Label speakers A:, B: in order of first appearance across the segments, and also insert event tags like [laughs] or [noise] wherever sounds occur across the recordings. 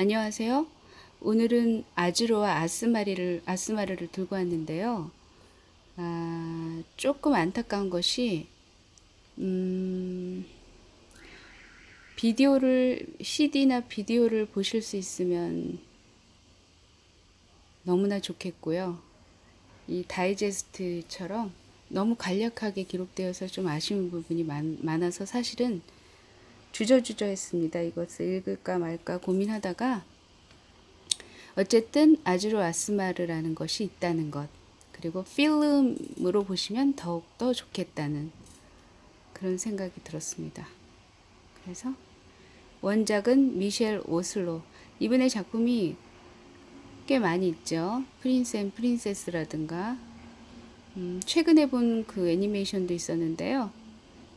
A: 안녕하세요. 오늘은 아즈로와 아스마리를 아스마르를 들고 왔는데요. 아, 조금 안타까운 것이 음, 비디오를 CD나 비디오를 보실 수 있으면 너무나 좋겠고요. 이 다이제스트처럼 너무 간략하게 기록되어서 좀 아쉬운 부분이 많, 많아서 사실은 주저주저했습니다. 이것을 읽을까 말까 고민하다가 어쨌든 아즈로 아스마르라는 것이 있다는 것 그리고 필름으로 보시면 더욱더 좋겠다는 그런 생각이 들었습니다. 그래서 원작은 미셸 오슬로 이분의 작품이 꽤 많이 있죠. 프린스 앤 프린세스라든가 음, 최근에 본 그 애니메이션도 있었는데요.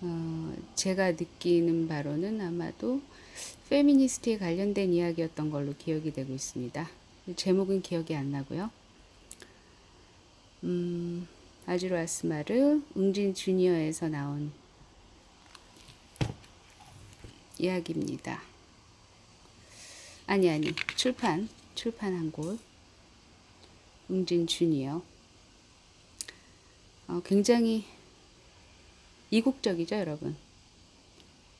A: 어, 제가 느끼는 바로는 아마도 페미니스트에 관련된 이야기였던 걸로 기억이 되고 있습니다. 제목은 기억이 안 나고요. 음, 아주로 아스마르 웅진 주니어에서 나온 이야기입니다. 아니 아니 출판 출판한 곳 웅진 주니어 어, 굉장히 이국적이죠, 여러분.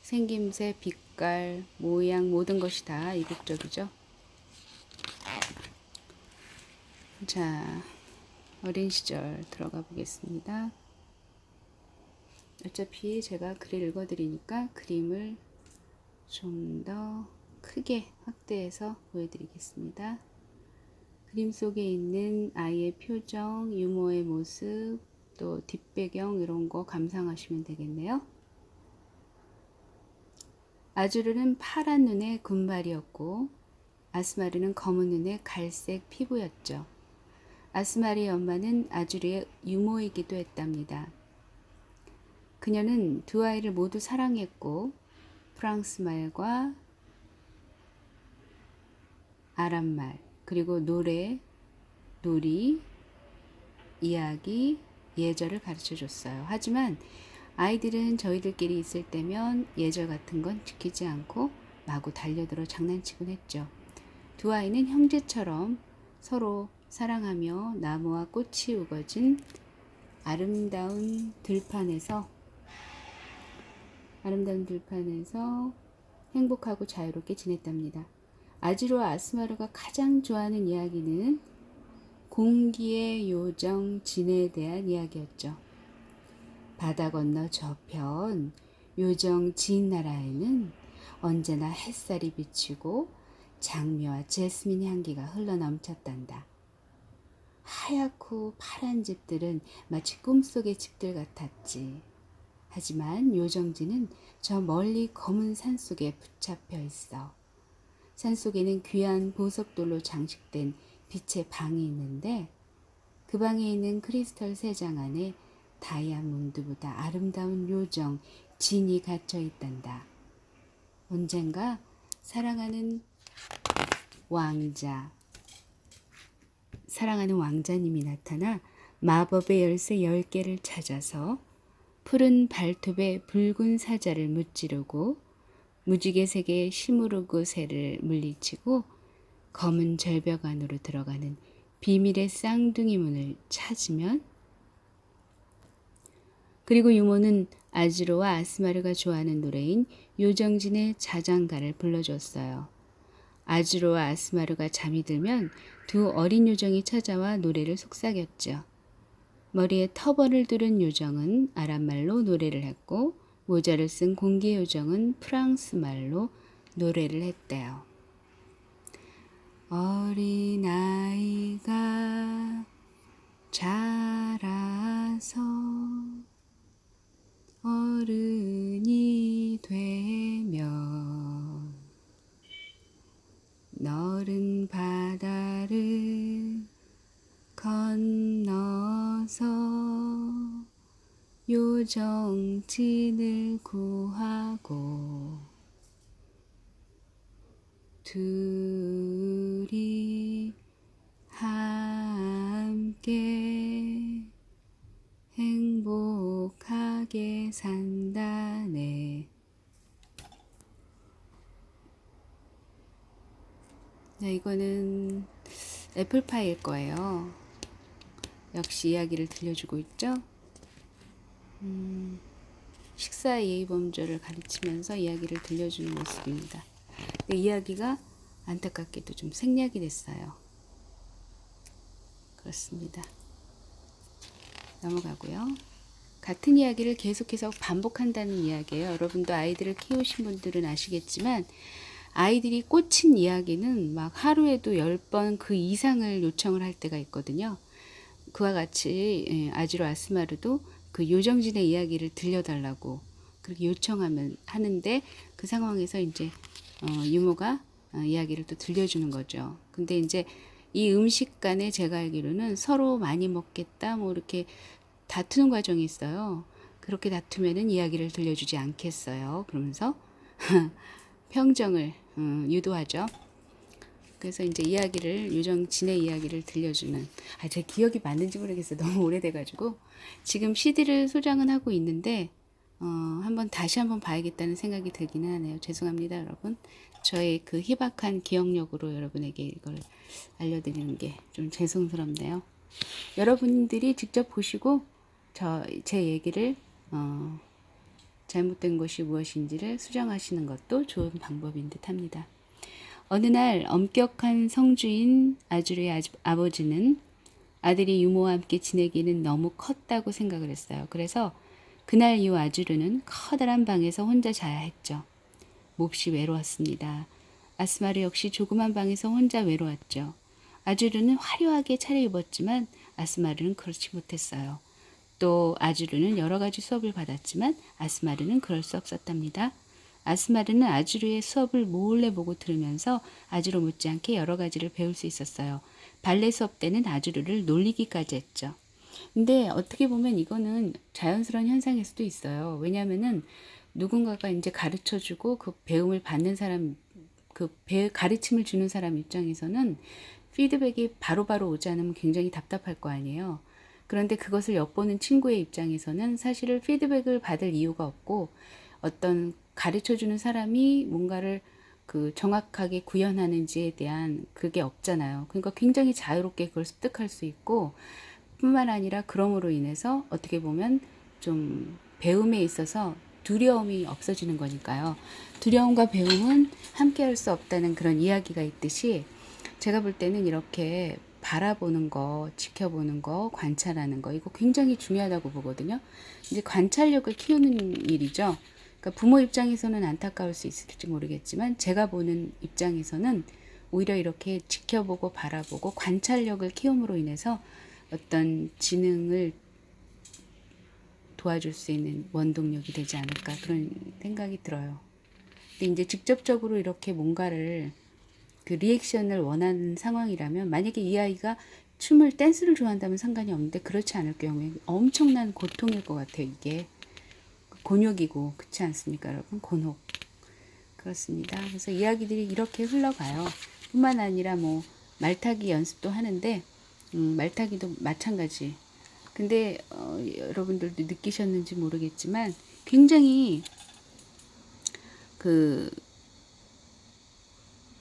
A: 생김새, 빛깔, 모양, 모든 것이 다 이국적이죠. 자, 어린 시절 들어가 보겠습니다. 어차피 제가 글을 읽어드리니까 그림을 좀 더 크게 확대해서 보여드리겠습니다. 그림 속에 있는 아이의 표정, 유머의 모습, 또 뒷배경 이런 거 감상하시면 되겠네요. 아주르는 파란 눈의 군발이었고 아스마르는 검은 눈의 갈색 피부였죠. 아스마르의 엄마는 아주르의 유모이기도 했답니다. 그녀는 두 아이를 모두 사랑했고 프랑스 말과 아랍 말 그리고 노래, 놀이, 이야기, 예절을 가르쳐 줬어요. 하지만 아이들은 저희들끼리 있을 때면 예절 같은 건 지키지 않고 마구 달려들어 장난치곤 했죠. 두 아이는 형제처럼 서로 사랑하며 나무와 꽃이 우거진 아름다운 들판에서 아름다운 들판에서 행복하고 자유롭게 지냈답니다. 아지로와 아스마르가 가장 좋아하는 이야기는 공기의 요정 진에 대한 이야기였죠. 바다 건너 저편 요정 진 나라에는 언제나 햇살이 비치고 장미와 제스민 향기가 흘러넘쳤단다. 하얗고 파란 집들은 마치 꿈속의 집들 같았지. 하지만 요정지는 저 멀리 검은 산 속에 붙잡혀 있어. 산 속에는 귀한 보석돌로 장식된 빛의 방이 있는데 그 방에 있는 크리스털 세 장 안에 다이아몬드보다 아름다운 요정 진이 갇혀 있단다. 언젠가 사랑하는 왕자, 사랑하는 왕자님이 나타나 마법의 열쇠 10개를 찾아서 푸른 발톱에 붉은 사자를 무찌르고 무지개 색의 시무르그 새를 물리치고 검은 절벽 안으로 들어가는 비밀의 쌍둥이 문을 찾으면 그리고 유모는 아지로와 아스마르가 좋아하는 노래인 요정진의 자장가를 불러줬어요. 아지로와 아스마르가 잠이 들면 두 어린 요정이 찾아와 노래를 속삭였죠. 머리에 터번을 두른 요정은 아랍말로 노래를 했고 모자를 쓴 공기 요정은 프랑스 말로 노래를 했대요. 어린아이가 자라서 어른이 되면 너른 바다를 건너서 요정진을 구하고 둘이 함께 행복하게 산다네. 네, 이거는 애플파이일 거예요. 역시 이야기를 들려주고 있죠. 음, 식사 예의 범절을 가르치면서 이야기를 들려주는 모습입니다. 이야기가 안타깝게도 좀 생략이 됐어요. 그렇습니다. 넘어가고요. 같은 이야기를 계속해서 반복한다는 이야기예요. 여러분도 아이들을 키우신 분들은 아시겠지만 아이들이 꽂힌 이야기는 막 하루에도 10번 그 이상을 요청을 할 때가 있거든요. 그와 같이 예, 아지로 아스마르도 그 요정진의 이야기를 들려달라고 그렇게 요청하면 하는데 그 상황에서 이제 어, 유모가 어, 이야기를 또 들려주는 거죠. 근데 이제 이 음식 간에 제가 알기로는 서로 많이 먹겠다 뭐 이렇게 다투는 과정이 있어요. 그렇게 다투면은 이야기를 들려주지 않겠어요. 그러면서 [laughs] 평정을 음, 유도하죠. 그래서 이제 이야기를 유정 진의 이야기를 들려주는 아 제 기억이 맞는지 모르겠어요. [laughs] 너무 오래돼가지고 지금 CD를 소장은 하고 있는데 어, 한번 다시 한번 봐야겠다는 생각이 들기는 하네요. 죄송합니다, 여러분. 저의 그 희박한 기억력으로 여러분에게 이걸 알려드리는 게 좀 죄송스럽네요. 여러분들이 직접 보시고 저 제 얘기를 어, 잘못된 것이 무엇인지를 수정하시는 것도 좋은 방법인 듯합니다. 어느 날 엄격한 성주인 아주르의 아주, 아버지는 아들이 유모와 함께 지내기는 너무 컸다고 생각을 했어요. 그래서 그날 이후 아주르는 커다란 방에서 혼자 자야 했죠. 몹시 외로웠습니다. 아스마르 역시 조그만 방에서 혼자 외로웠죠. 아주르는 화려하게 차려입었지만 아스마르는 그렇지 못했어요. 또 아주르는 여러 가지 수업을 받았지만 아스마르는 그럴 수 없었답니다. 아스마르는 아주르의 수업을 몰래 보고 들으면서 아주르 못지않게 여러 가지를 배울 수 있었어요. 발레 수업 때는 아주르를 놀리기까지 했죠. 근데 어떻게 보면 이거는 자연스러운 현상일 수도 있어요. 왜냐면은 누군가가 이제 가르쳐 주고 그 배움을 받는 사람, 그 배, 가르침을 주는 사람 입장에서는 피드백이 바로바로 오지 않으면 굉장히 답답할 거 아니에요. 그런데 그것을 엿보는 친구의 입장에서는 사실은 피드백을 받을 이유가 없고 어떤 가르쳐 주는 사람이 뭔가를 그 정확하게 구현하는지에 대한 그게 없잖아요. 그러니까 굉장히 자유롭게 그걸 습득할 수 있고 뿐만 아니라 그럼으로 인해서 어떻게 보면 좀 배움에 있어서 두려움이 없어지는 거니까요. 두려움과 배움은 함께 할 수 없다는 그런 이야기가 있듯이 제가 볼 때는 이렇게 바라보는 거, 지켜보는 거, 관찰하는 거, 이거 굉장히 중요하다고 보거든요. 이제 관찰력을 키우는 일이죠. 그러니까 부모 입장에서는 안타까울 수 있을지 모르겠지만, 제가 보는 입장에서는 오히려 이렇게 지켜보고 바라보고 관찰력을 키움으로 인해서 어떤 지능을 도와줄 수 있는 원동력이 되지 않을까 그런 생각이 들어요. 근데 이제 직접적으로 이렇게 뭔가를 그 리액션을 원하는 상황이라면 만약에 이 아이가 춤을 댄스를 좋아한다면 상관이 없는데 그렇지 않을 경우에 엄청난 고통일 것 같아요 이게. 곤욕이고 그렇지 않습니까 여러분? 곤혹. 그렇습니다. 그래서 이야기들이 이렇게 흘러가요. 뿐만 아니라 뭐 말타기 연습도 하는데 음, 말타기도 마찬가지 근데 어, 여러분들도 느끼셨는지 모르겠지만 굉장히 그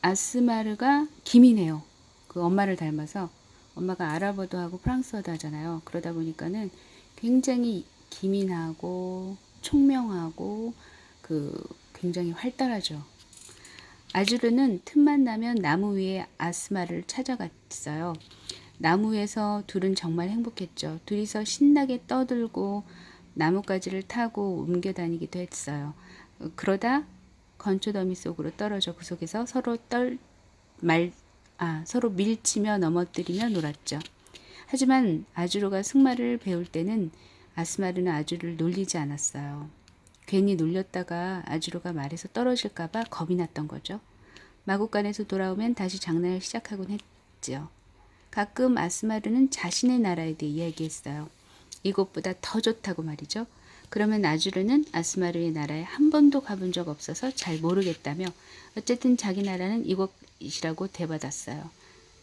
A: 아스마르가 기민해요. 그 엄마를 닮아서 엄마가 아랍어도 하고 프랑스어도 하잖아요. 그러다 보니까는 굉장히 기민하고 총명하고 그 굉장히 활달하죠. 아주르는 틈만 나면 나무 위에 아스마를 찾아갔어요. 나무에서 둘은 정말 행복했죠. 둘이서 신나게 떠들고 나뭇가지를 타고 옮겨 다니기도 했어요. 그러다 건초더미 속으로 떨어져 그 속에서 서로 떨, 말, 아, 서로 밀치며 넘어뜨리며 놀았죠. 하지만 아주로가 승마를 배울 때는 아스마르는 아주를 놀리지 않았어요. 괜히 놀렸다가 아주로가 말에서 떨어질까봐 겁이 났던 거죠. 마국간에서 돌아오면 다시 장난을 시작하곤 했죠. 가끔 아스마르는 자신의 나라에 대해 이야기했어요. 이곳보다 더 좋다고 말이죠. 그러면 아주르는 아스마르의 나라에 한 번도 가본 적 없어서 잘 모르겠다며 어쨌든 자기 나라는 이곳이라고 대받았어요.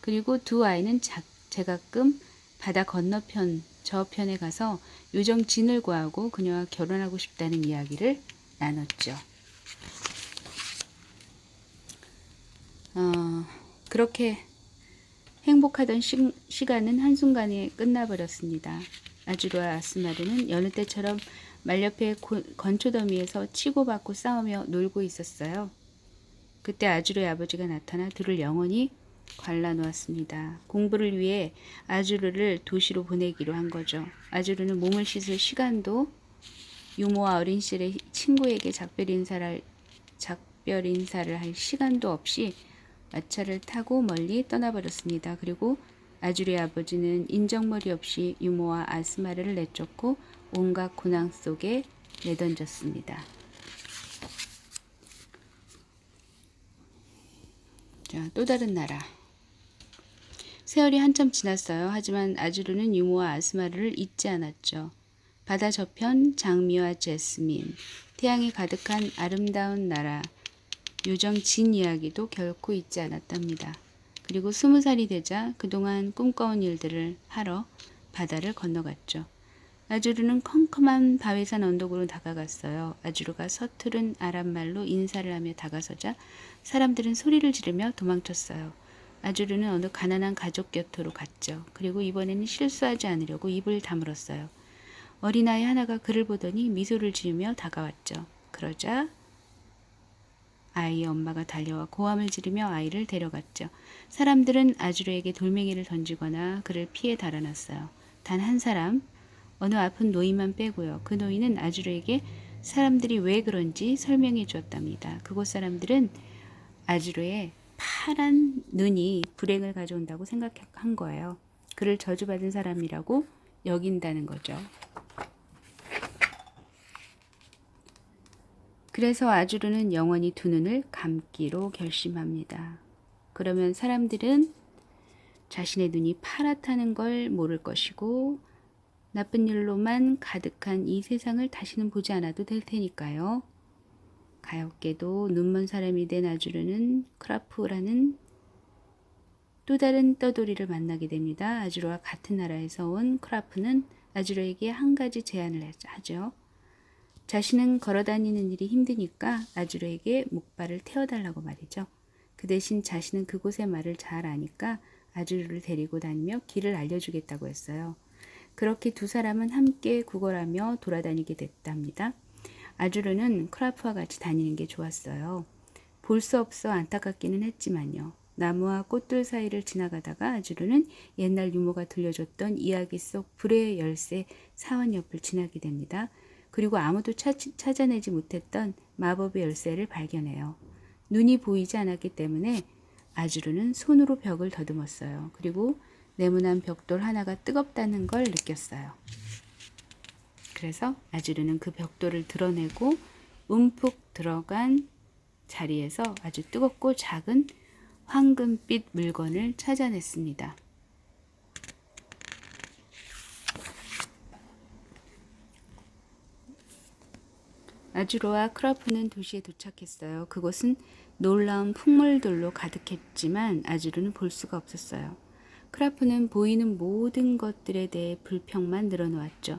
A: 그리고 두 아이는 자, 제가끔 바다 건너편 저편에 가서 요정 진을 구하고 그녀와 결혼하고 싶다는 이야기를 나눴죠. 어, 그렇게 행복하던 시, 시간은 한순간에 끝나버렸습니다. 아주르와 아스마르는 여느 때처럼 말 옆에 고- 건초더미에서 치고받고 싸우며 놀고 있었어요. 그때 아주르의 아버지가 나타나 둘을 영원히 관라놓았습니다. 공부를 위해 아주르를 도시로 보내기로 한 거죠. 아주르는 몸을 씻을 시간도 유모와 어린 시절의 친구에게 작별 인사를 작별 인사를 할 시간도 없이 마차를 타고 멀리 떠나버렸습니다. 그리고 아주르의 아버지는 인정머리 없이 유모와 아스마르를 내쫓고 온갖 고난 속에 내던졌습니다. 자, 또 다른 나라. 세월이 한참 지났어요. 하지만 아주르는 유모와 아스마르를 잊지 않았죠. 바다 저편 장미와 제스민, 태양이 가득한 아름다운 나라, 요정 진 이야기도 결코 잊지 않았답니다. 그리고 스무 살이 되자 그동안 꿈꿔온 일들을 하러 바다를 건너갔죠. 아주르는 컴컴한 바위산 언덕으로 다가갔어요. 아주르가 서투른 아랍말로 인사를 하며 다가서자 사람들은 소리를 지르며 도망쳤어요. 아주르는 어느 가난한 가족 곁으로 갔죠. 그리고 이번에는 실수하지 않으려고 입을 다물었어요. 어린아이 하나가 그를 보더니 미소를 지으며 다가왔죠. 그러자 아이의 엄마가 달려와 고함을 지르며 아이를 데려갔죠. 사람들은 아주르에게 돌멩이를 던지거나 그를 피해 달아났어요. 단 한 사람, 어느 아픈 노인만 빼고요. 그 노인은 아주르에게 사람들이 왜 그런지 설명해 주었답니다. 그곳 사람들은 아주르의 파란 눈이 불행을 가져온다고 생각한 거예요. 그를 저주받은 사람이라고 여긴다는 거죠. 그래서 아주르는 영원히 두 눈을 감기로 결심합니다. 그러면 사람들은 자신의 눈이 파랗다는 걸 모를 것이고 나쁜 일로만 가득한 이 세상을 다시는 보지 않아도 될 테니까요. 가엾게도 눈먼 사람이 된 아주르는 크라프라는 또 다른 떠돌이를 만나게 됩니다. 아주르와 같은 나라에서 온 크라프는 아주르에게 한 가지 제안을 하죠. 자신은 걸어다니는 일이 힘드니까 아주르에게 목발을 태워달라고 말이죠. 그 대신 자신은 그곳의 말을 잘 아니까 아주르를 데리고 다니며 길을 알려주겠다고 했어요. 그렇게 두 사람은 함께 구걸하며 돌아다니게 됐답니다. 아주르는 크라프와 같이 다니는 게 좋았어요. 볼 수 없어 안타깝기는 했지만요. 나무와 꽃들 사이를 지나가다가 아주르는 옛날 유모가 들려줬던 이야기 속 불의 열쇠 사원 옆을 지나게 됩니다. 그리고 아무도 찾, 찾아내지 못했던 마법의 열쇠를 발견해요. 눈이 보이지 않았기 때문에 아주르는 손으로 벽을 더듬었어요. 그리고 네모난 벽돌 하나가 뜨겁다는 걸 느꼈어요. 그래서 아주르는 그 벽돌을 드러내고 움푹 들어간 자리에서 아주 뜨겁고 작은 황금빛 물건을 찾아냈습니다. 아주로와 크라프는 도시에 도착했어요. 그곳은 놀라운 풍물들로 가득했지만 아주르는 볼 수가 없었어요. 크라프는 보이는 모든 것들에 대해 불평만 늘어놓았죠.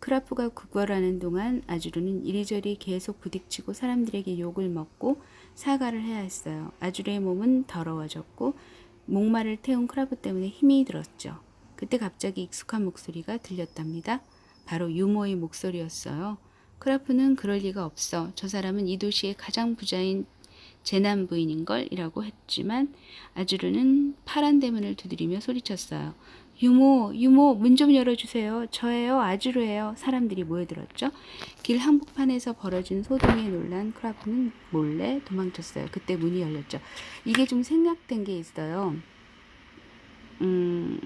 A: 크라프가 구걸하는 동안 아주르는 이리저리 계속 부딪히고 사람들에게 욕을 먹고 사과를 해야 했어요. 아주르의 몸은 더러워졌고 목마를 태운 크라프 때문에 힘이 들었죠. 그때 갑자기 익숙한 목소리가 들렸답니다. 바로 유모의 목소리였어요. 크라프는 그럴 리가 없어. 저 사람은 이 도시의 가장 부자인 재난 부인인걸 이라고 했지만 아주르는 파란 대문을 두드리며 소리쳤어요. 유모, 유모, 문 좀 열어주세요. 저예요, 아주르예요. 사람들이 모여들었죠. 길 한복판에서 벌어진 소동에 놀란 크라프는 몰래 도망쳤어요. 그때 문이 열렸죠. 이게 좀 생략된 게 있어요. 음,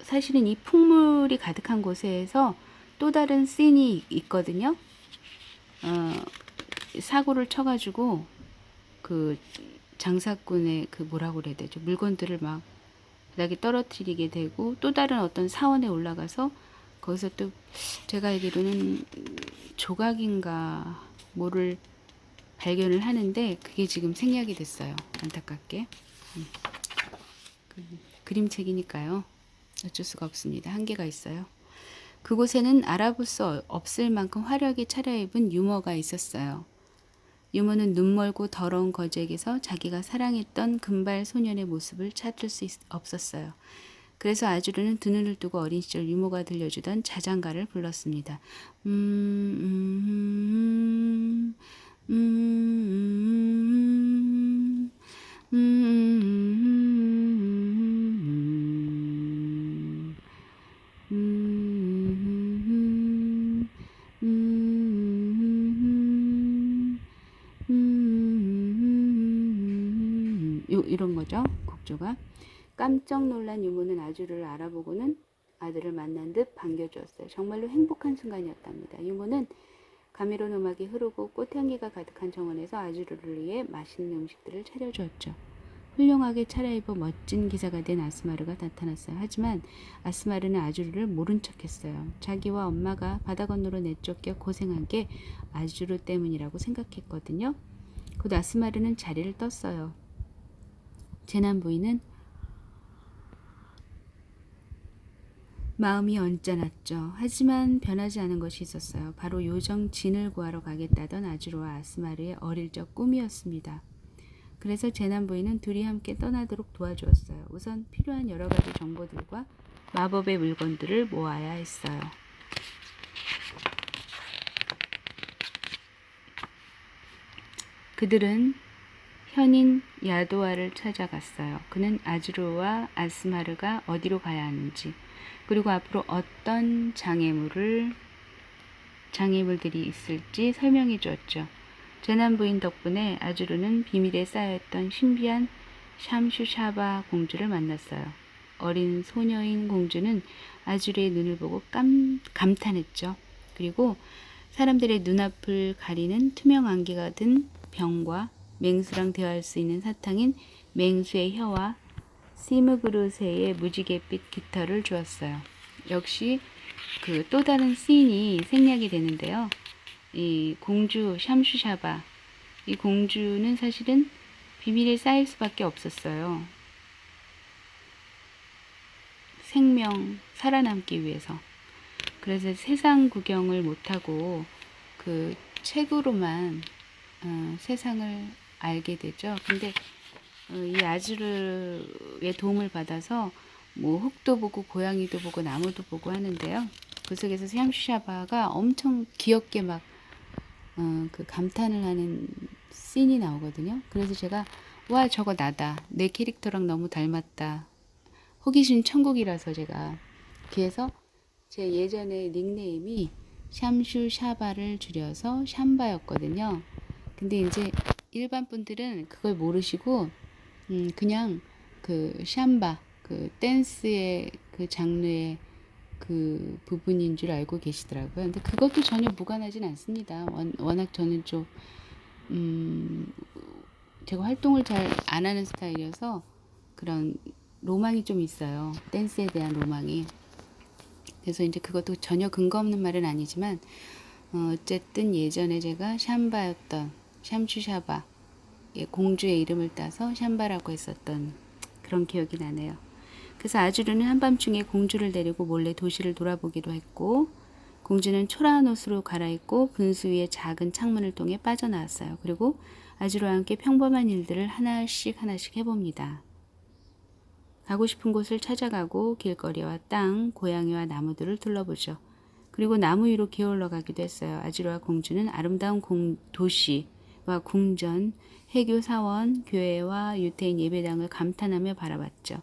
A: 사실은 이 풍물이 가득한 곳에서 또 다른 씬이 있거든요. 어, 사고를 쳐가지고 그 장사꾼의 그 뭐라고 그래야 되죠? 물건들을 막 바닥에 떨어뜨리게 되고 또 다른 어떤 사원에 올라가서 거기서 또 제가 알기로는 조각인가 뭐를 발견을 하는데 그게 지금 생략이 됐어요. 안타깝게. 음. 그, 그림책이니까요. 어쩔 수가 없습니다. 한계가 있어요 그곳에는 알아볼 수 없을 만큼 화려하게 차려입은 유머가 있었어요. 유모는 눈멀고 더러운 거지에게서 자기가 사랑했던 금발 소년의 모습을 찾을 수 있- 없었어요. 그래서 아주르는 두 눈을 뜨고 어린 시절 유모가 들려주던 자장가를 불렀습니다. 음, 음, 음, 음, 음, 음, 거죠 곡조가 깜짝 놀란 유모는 아주를 알아보고는 아들을 만난 듯 반겨주었어요. 정말로 행복한 순간이었답니다. 유모는 가미론 음악이 흐르고 꽃향기가 가득한 정원에서 아주르를 위해 맛있는 음식들을 차려주었죠. 훌륭하게 차려입어 멋진 기사가 된 아스마르가 나타났어요. 하지만 아스마르는 아주르를 모른 척했어요. 자기와 엄마가 바다 건너로 내쫓겨 고생한 게 아주르 때문이라고 생각했거든요. 곧 아스마르는 자리를 떴어요. 재난 부인은 마음이 언짢았죠. 하지만 변하지 않은 것이 있었어요. 바로 요정 진을 구하러 가겠다던 아주로와 아스마르의 어릴 적 꿈이었습니다. 그래서 재난 부인은 둘이 함께 떠나도록 도와주었어요. 우선 필요한 여러 가지 정보들과 마법의 물건들을 모아야 했어요. 그들은 현인 야도아를 찾아갔어요. 그는 아즈로와 아스마르가 어디로 가야 하는지, 그리고 앞으로 어떤 장애물을 장애물들이 있을지 설명해 주었죠. 재난 부인 덕분에 아주르는 비밀에 쌓여있던 신비한 샴슈샤바 공주를 만났어요. 어린 소녀인 공주는 아주르의 눈을 보고 깜, 감탄했죠. 그리고 사람들의 눈앞을 가리는 투명 안개가 든 병과 맹수랑 대화할 수 있는 사탕인 맹수의 혀와 시무그루세의 무지갯빛 깃털을 주었어요. 역시 그 또 다른 씬이 생략이 되는데요. 이 공주 샴슈샤바 이 공주는 사실은 비밀에 쌓일 수밖에 없었어요. 생명 살아남기 위해서. 그래서 세상 구경을 못하고 그 책으로만 어, 세상을 알게 되죠. 근데 어, 이 아주르의 도움을 받아서 뭐 흙도 보고 고양이도 보고 나무도 보고 하는데요. 그 속에서 샴슈샤바가 엄청 귀엽게 막 어, 그 감탄을 하는 씬이 나오거든요. 그래서 제가 와 저거 나다. 내 캐릭터랑 너무 닮았다. 호기심 천국이라서 제가 그래서 제 예전에 닉네임이 샴슈샤바를 줄여서 샴바였거든요. 근데 이제 일반 분들은 그걸 모르시고 음 그냥 그 샴바 그 댄스의 그 장르의 그 부분인 줄 알고 계시더라고요. 근데 그것도 전혀 무관하진 않습니다. 원, 워낙 저는 좀, 음, 제가 활동을 잘 안 하는 스타일이어서 그런 로망이 좀 있어요. 댄스에 대한 로망이. 그래서 이제 그것도 전혀 근거 없는 말은 아니지만, 어, 어쨌든 예전에 제가 샴바였던, 샴슈샤바, 예, 공주의 이름을 따서 샴바라고 했었던 그런 기억이 나네요. 그래서 아주르는 한밤중에 공주를 데리고 몰래 도시를 돌아보기로 했고 공주는 초라한 옷으로 갈아입고 분수 위의 작은 창문을 통해 빠져나왔어요. 그리고 아주르와 함께 평범한 일들을 하나씩 하나씩 해봅니다. 가고 싶은 곳을 찾아가고 길거리와 땅, 고양이와 나무들을 둘러보죠. 그리고 나무 위로 기어올라 가기도 했어요. 아주르와 공주는 아름다운 공, 도시 와 궁전, 해교 사원, 교회와 유태인 예배당을 감탄하며 바라봤죠.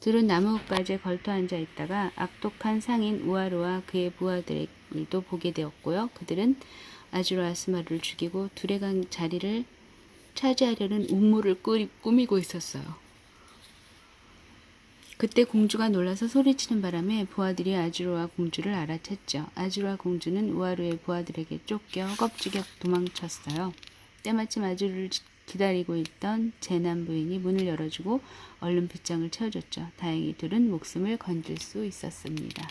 A: 둘은 나무가지에 걸터 앉아 있다가 악독한 상인 우아르와 그의 부하들도 보게 되었고요. 그들은 아주르 아스마르를 죽이고 간 자리를 차지하려는 음모를 꾸미고 있었어요. 그때 공주가 놀라서 소리치는 바람에 부하들이 아주르와 공주를 알아챘죠. 아주르와 공주는 우아르의 부하들에게 쫓겨 껍질겨 도망쳤어요. 때마침 아주르를 기다리고 있던 재난 부인이 문을 열어주고 얼른 빗장을 채워줬죠. 다행히 둘은 목숨을 건질 수 있었습니다.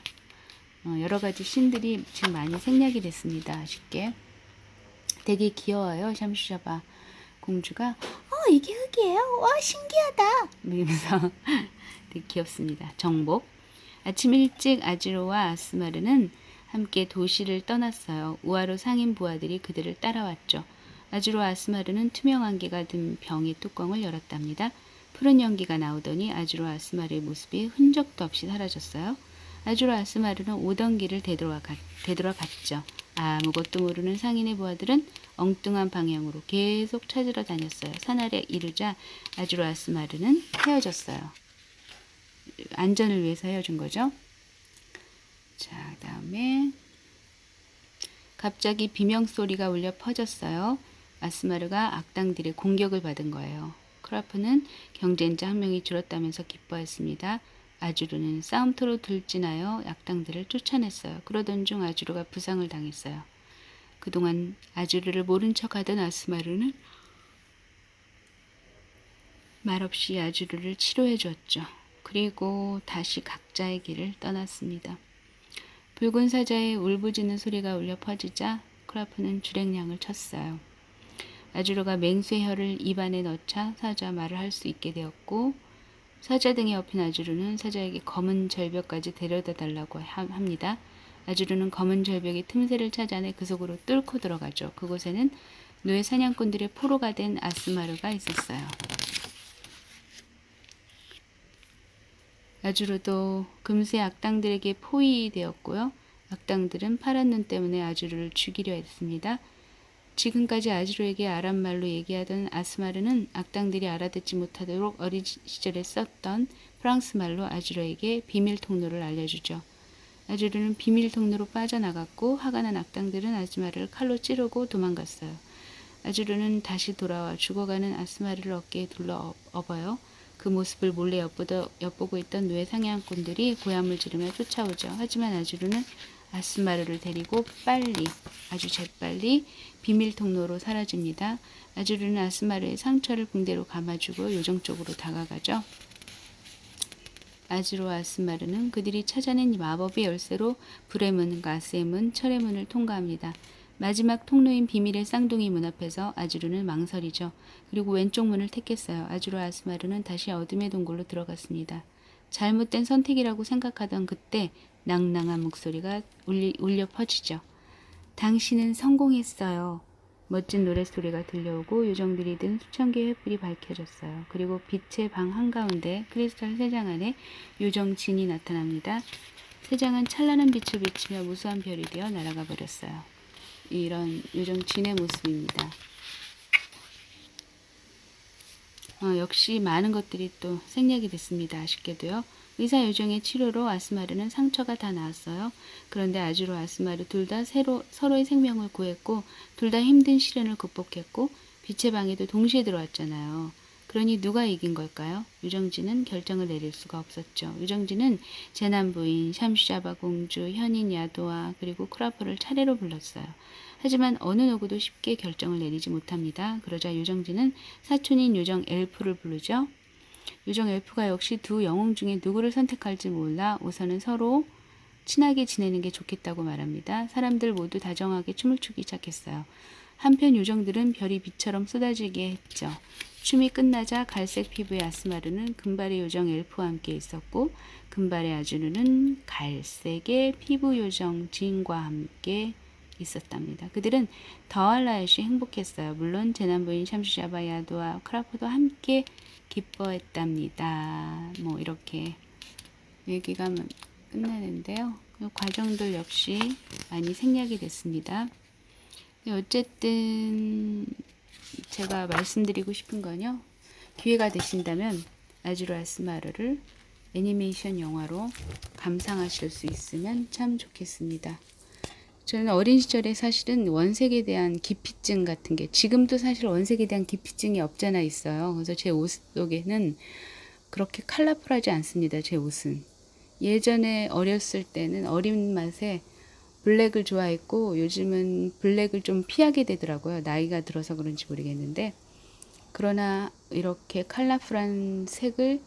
A: 어, 여러 가지 신들이 지금 많이 생략이 됐습니다. 쉽게. 되게 귀여워요. 샴슈샤바 공주가 어 이게 흙이에요? 와 신기하다. 이러면서 [laughs] 되게 귀엽습니다. 정복. 아침 일찍 아지로와 아스마르는 함께 도시를 떠났어요. 우아로 상인 부하들이 그들을 따라왔죠. 아주로 아스마르는 투명 안개가 든 병의 뚜껑을 열었답니다. 푸른 연기가 나오더니 아주로 아스마르의 모습이 흔적도 없이 사라졌어요. 아주로 아스마르는 오던 길을 되돌아, 갔, 되돌아 갔죠. 아무것도 모르는 상인의 부하들은 엉뚱한 방향으로 계속 찾으러 다녔어요. 산 아래 이르자 아주로 아스마르는 헤어졌어요. 안전을 위해서 헤어진 거죠. 자, 그다음에 갑자기 비명 소리가 울려 퍼졌어요. 아스마르가 악당들의 공격을 받은 거예요. 크라프는 경쟁자 한 명이 줄었다면서 기뻐했습니다. 아주르는 싸움터로 돌진하여 악당들을 쫓아냈어요. 그러던 중 아주르가 부상을 당했어요. 그동안 아주르를 모른 척하던 아스마르는 말없이 아주르를 치료해 줬죠. 그리고 다시 각자의 길을 떠났습니다. 붉은 사자의 울부짖는 소리가 울려 퍼지자 크라프는 주랭량을 쳤어요. 아주르가 맹수의 혀를 입안에 넣자 사자 말을 할 수 있게 되었고 사자 등에 업힌 아주르는 사자에게 검은 절벽까지 데려다 달라고 합니다. 아주르는 검은 절벽의 틈새를 찾아내 그 속으로 뚫고 들어가죠. 그곳에는 노예 사냥꾼들의 포로가 된 아스마르가 있었어요. 아주르도 금세 악당들에게 포위되었고요. 악당들은 파란 눈 때문에 아주르를 죽이려 했습니다. 지금까지 아주르에게 아랍말로 얘기하던 아스마르는 악당들이 알아듣지 못하도록 어린 시절에 썼던 프랑스 말로 아주르에게 비밀 통로를 알려주죠. 아주르는 비밀 통로로 빠져나갔고 화가 난 악당들은 아스마르를 칼로 찌르고 도망갔어요. 아주르는 다시 돌아와 죽어가는 아스마르를 어깨에 둘러 업어요. 그 모습을 몰래 엿보다, 엿보고 있던 노예 상향꾼들이 고함을 지르며 쫓아오죠. 하지만 아주르는 아스마르를 데리고 빨리, 아주 재빨리 비밀 통로로 사라집니다. 아주르는 아스마르의 상처를 붕대로 감아주고 요정 쪽으로 다가가죠. 아즈로 아스마르는 그들이 찾아낸 마법의 열쇠로 불의 문, 가스의 문, 철의 문을 통과합니다. 마지막 통로인 비밀의 쌍둥이 문 앞에서 아주르는 망설이죠. 그리고 왼쪽 문을 택했어요. 아주로 아스마르는 다시 어둠의 동굴로 들어갔습니다. 잘못된 선택이라고 생각하던 그때 낭낭한 목소리가 울리, 울려 퍼지죠. 당신은 성공했어요. 멋진 노랫소리가 들려오고 요정들이 든 수천 개의 횃불이 밝혀졌어요. 그리고 빛의 방 한가운데 크리스탈 세장 안에 요정 진이 나타납니다. 세 장은 찬란한 빛을 비치며 무수한 별이 되어 날아가 버렸어요. 이런 요정 진의 모습입니다. 어, 역시 많은 것들이 또 생략이 됐습니다. 아쉽게도요. 의사 요정의 치료로 아스마르는 상처가 다 나았어요. 그런데 아주로 아스마르 둘 다 서로의 생명을 구했고 둘 다 힘든 시련을 극복했고 빛의 방에도 동시에 들어왔잖아요. 그러니 누가 이긴 걸까요? 유정진은 결정을 내릴 수가 없었죠. 유정진은 제남부인 샴샤바 공주, 현인 야도와 그리고 크라프를 차례로 불렀어요. 하지만 어느 누구도 쉽게 결정을 내리지 못합니다. 그러자 유정진은 사촌인 요정 엘프를 부르죠. 요정 엘프가 역시 두 영웅 중에 누구를 선택할지 몰라 우선은 서로 친하게 지내는 게 좋겠다고 말합니다. 사람들 모두 다정하게 춤을 추기 시작했어요. 한편 요정들은 별이 비처럼 쏟아지게 했죠. 춤이 끝나자 갈색 피부의 아스마르는 금발의 요정 엘프와 함께 있었고 금발의 아주르는 갈색의 피부 요정 진과 함께 있었답니다. 그들은 더할 나이 없이 행복했어요. 물론 재난부인 샴슈샤바야도와 크라포도 함께 기뻐했답니다. 뭐 이렇게 얘기가 끝나는데요. 그 과정들 역시 많이 생략이 됐습니다. 어쨌든 제가 말씀드리고 싶은 건요. 기회가 되신다면 아주르 아스마르를 애니메이션 영화로 감상하실 수 있으면 참 좋겠습니다. 저는 어린 시절에 사실은 원색에 대한 기피증 같은 게 지금도 사실 원색에 대한 기피증이 없잖아 있어요. 그래서 제 옷 속에는 그렇게 컬러풀하지 않습니다. 제 옷은. 예전에 어렸을 때는 어린 맛에 블랙을 좋아했고 요즘은 블랙을 좀 피하게 되더라고요. 나이가 들어서 그런지 모르겠는데 그러나 이렇게 컬러풀한 색을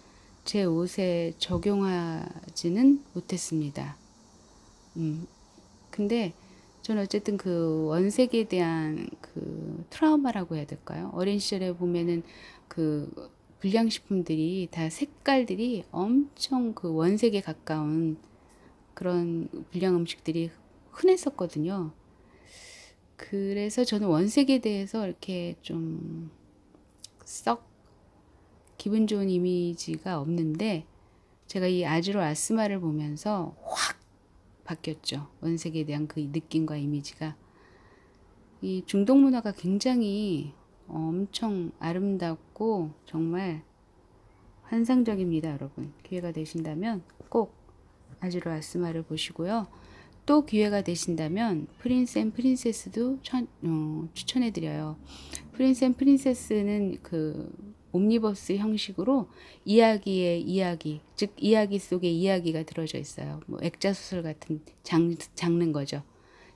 A: 제 옷에 적용하지는 못했습니다. 음, 근데 저는 어쨌든 그 원색에 대한 그 트라우마라고 해야 될까요? 어린 시절에 보면은 그 불량식품들이 다 색깔들이 엄청 그 원색에 가까운 그런 불량 음식들이 흔했었거든요. 그래서 저는 원색에 대해서 이렇게 좀 썩 기분 좋은 이미지가 없는데 제가 이 아즈로 아스마를 보면서 확 바뀌었죠. 원색에 대한 그 느낌과 이미지가 이 중동 문화가 굉장히 엄청 아름답고 정말 환상적입니다, 여러분. 기회가 되신다면 꼭 아즈로 아스마를 보시고요. 또 기회가 되신다면 프린스 앤 프린세스도 천- 어, 추천해드려요. 프린스 앤 프린세스는 그 옴니버스 형식으로 이야기의 이야기, 즉 이야기 속에 이야기가 들어져 있어요. 뭐 액자 소설 같은 장, 장르인 거죠.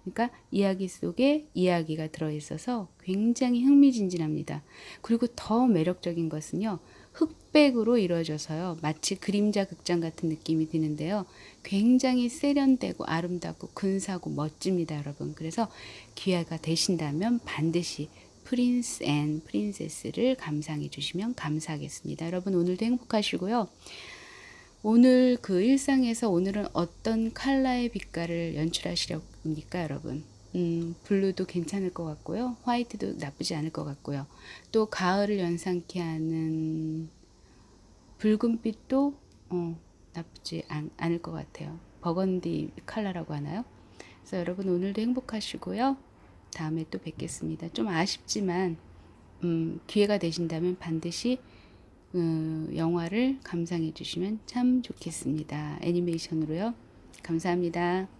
A: 그러니까 이야기 속에 이야기가 들어 있어서 굉장히 흥미진진합니다. 그리고 더 매력적인 것은요. 흑백으로 이루어져서요. 마치 그림자 극장 같은 느낌이 드는데요. 굉장히 세련되고 아름답고 근사하고 멋집니다, 여러분. 그래서 기회가 되신다면 반드시 프린스 앤 프린세스를 감상해 주시면 감사하겠습니다. 여러분 오늘도 행복하시고요. 오늘 그 일상에서 오늘은 어떤 컬러의 빛깔을 연출하시렵니까, 여러분? 음, 블루도 괜찮을 것 같고요. 화이트도 나쁘지 않을 것 같고요. 또 가을을 연상케 하는 붉은빛도 어, 나쁘지 않, 않을 것 같아요. 버건디 컬러라고 하나요? 그래서 여러분 오늘도 행복하시고요. 다음에 또 뵙겠습니다. 좀 아쉽지만 음, 기회가 되신다면 반드시 어, 영화를 감상해 주시면 참 좋겠습니다. 애니메이션으로요. 감사합니다.